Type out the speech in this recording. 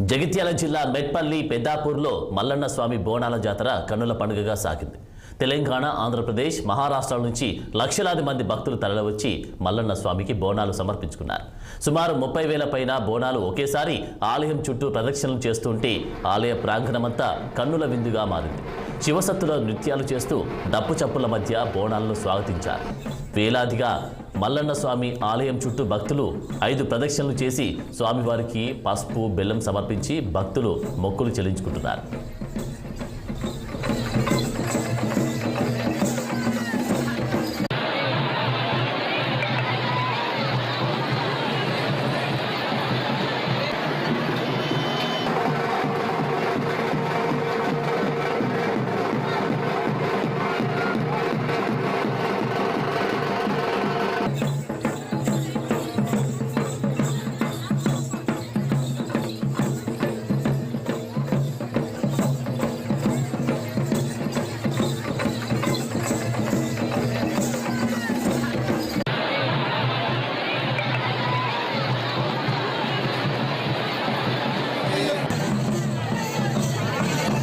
జగిత్యాల జిల్లా మెట్పల్లి పెద్దాపూర్లో మల్లన్న స్వామి బోనాల జాతర కన్నుల పండుగగా సాగింది. తెలంగాణ ఆంధ్రప్రదేశ్ మహారాష్ట్ర నుంచి లక్షలాది మంది భక్తులు తరలివచ్చి మల్లన్న స్వామికి బోనాలు సమర్పించుకున్నారు. సుమారు ముప్పై వేల పైన బోనాలు ఒకేసారి ఆలయం చుట్టూ ప్రదక్షిణలు చేస్తుంటే ఆలయ ప్రాంగణమంతా కన్నుల విందుగా మారింది. శివసత్తుల నృత్యాలు చేస్తూ డప్పు చప్పుల మధ్య బోనాలను స్వాగతించారు. వేలాదిగా మల్లన్న స్వామి ఆలయం చుట్టూ భక్తులు ఐదు ప్రదక్షిణలు చేసి స్వామివారికి పసుపు బెల్లం సమర్పించి భక్తులు మొక్కులు చెల్లించుకుంటున్నారు.